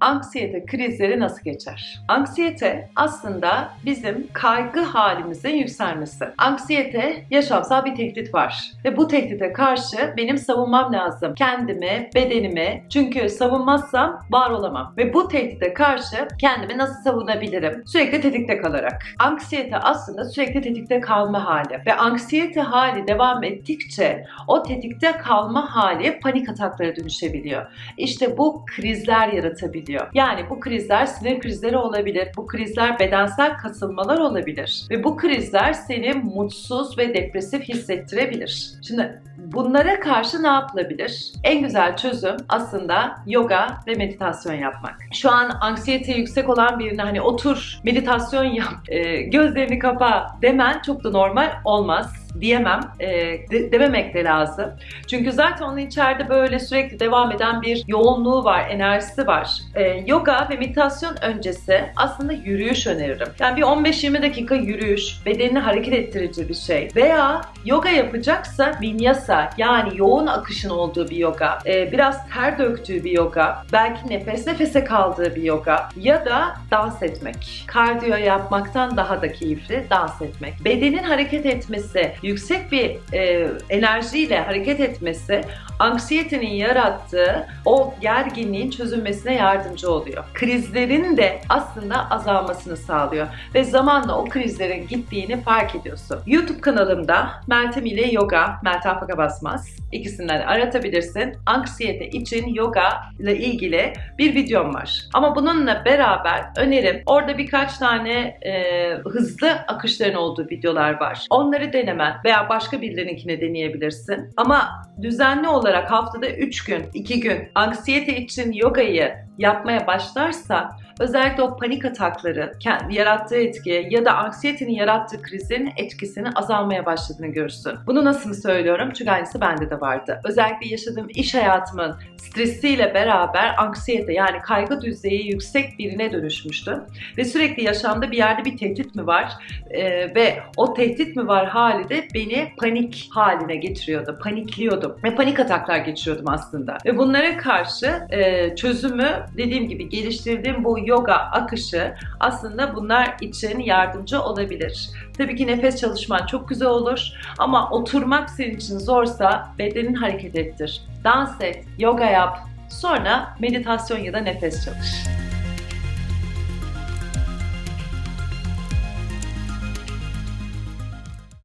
Anksiyete krizleri nasıl geçer? Anksiyete aslında bizim kaygı halimizin yükselmesi. Anksiyete yaşamsal bir tehdit var ve bu tehdide karşı benim savunmam lazım. Kendimi, bedenimi. Çünkü savunmazsam var olamam. Ve bu tehdide karşı kendimi nasıl savunabilirim? Sürekli tetikte kalarak. Anksiyete aslında sürekli tetikte kalma hali. Ve anksiyete hali devam ettikçe o tetikte kalma hali panik ataklara dönüşebiliyor. İşte bu krizler yaratabiliyor. Yani bu krizler sinir krizleri olabilir. Bu krizler bedensel kasılmalar olabilir. Ve bu krizler seni mutsuz ve depresif hissettirebilir. Şimdi bunlara karşı ne yapılabilir? En güzel çözüm aslında yoga ve meditasyon yapmak. Şu an anksiyete yüksek olan birine hani otur meditasyon yap, e, gözlerini kapa demen çok da normal olmaz diyemem, e, de, dememek de lazım. Çünkü zaten onun içeride böyle sürekli devam eden bir yoğunluğu var, enerjisi var. E, yoga ve meditasyon öncesi aslında yürüyüş öneririm. Yani bir 15-20 dakika yürüyüş, bedenini hareket ettirici bir şey. Veya yoga yapacaksa vinyasa yani yoğun akışın olduğu bir yoga, e, biraz ter döktüğü bir yoga, belki nefes nefese kaldığı bir yoga ya da dans etmek. Kardiyo yapmaktan daha da keyifli dans etmek. Bedenin hareket etmesi, yüksek bir e, enerjiyle hareket etmesi anksiyetenin yarattığı o gerginliğin çözülmesine yardımcı oluyor. Krizlerin de aslında azalmasını sağlıyor ve zamanla o krizlerin gittiğini fark ediyorsun. YouTube kanalımda Meltem ile Yoga, Meltem Faka Basmaz ikisinden aratabilirsin. Anksiyete için yoga ile ilgili bir videom var. Ama bununla beraber önerim orada birkaç tane e, hızlı akışların olduğu videolar var. Onları denemen veya başka birilerinkini deneyebilirsin. Ama düzenli olarak haftada 3 gün, 2 gün anksiyete için yogayı yapmaya başlarsa özellikle o panik atakları yarattığı etki ya da anksiyetenin yarattığı krizlerin etkisini azalmaya başladığını görürsün. Bunu nasıl söylüyorum? Çünkü aynısı bende de vardı. Özellikle yaşadığım iş hayatımın stresiyle beraber anksiyete yani kaygı düzeyi yüksek birine dönüşmüştü. Ve sürekli yaşamda bir yerde bir tehdit mi var ee, ve o tehdit mi var hali de beni panik haline getiriyordu. Panikliyordum ve panik ataklar geçiriyordum aslında. Ve bunlara karşı e, çözümü dediğim gibi geliştirdiğim bu yoga akışı aslında bunlar için yardımcı olabilir. Tabii ki nefes çalışman çok güzel olur ama oturmak senin için zorsa bedenin hareket ettir. Dans et, yoga yap, sonra meditasyon ya da nefes çalış.